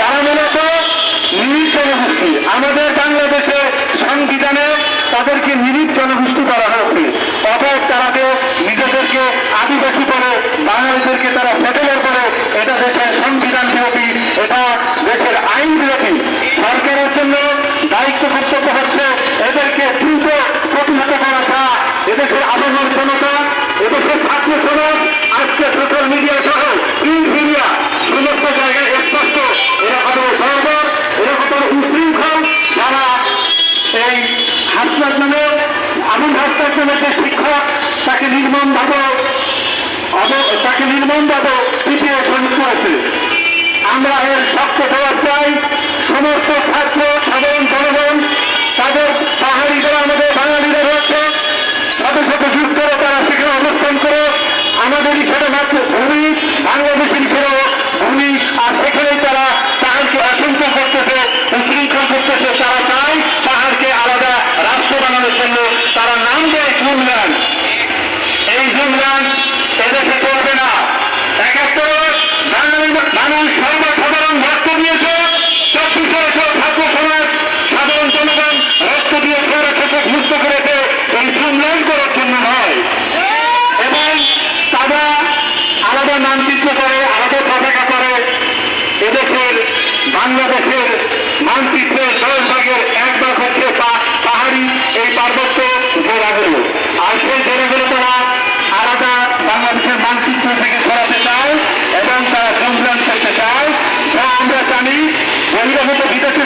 তারা মূলত নিরিখ জনগোষ্ঠী। আমাদের বাংলাদেশে সংবিধানে তাদেরকে নিরিখ জনগোষ্ঠী করা হয়েছে। অতএব তারা যে নিজেদেরকে আদিবাসী করে, বাঙালিদেরকে তারা সেটেলের করে, এটা দেশের সংবিধান বিরোধী, এটা দেশের আইন বিরোধী। সরকারের জন্য দায়িত্ব কর্তব্য হচ্ছে এদেরকে দ্রুত প্রতিহত করা এদেশের আবহাওয়ার জনতা, এদেশের ছাত্র সমাজ আজকে নামে আবুল হাসনাত নামের যে শিক্ষক তাকে নির্মমভাবে অব- তাকে নির্মমভাবে বাংলাদেশের মানচিত্রের দশ ভাগের এক ভাগ হচ্ছে পাহাড়ি এই পার্বত্য জেলাগুলো। আর সেই জেলাগুলো তারা আলাদা বাংলাদেশের মানচিত্র থেকে সরাতে চায় এবং তারা সংগ্রাম করতে চায়। যা আমরা জানি, বহিরাগত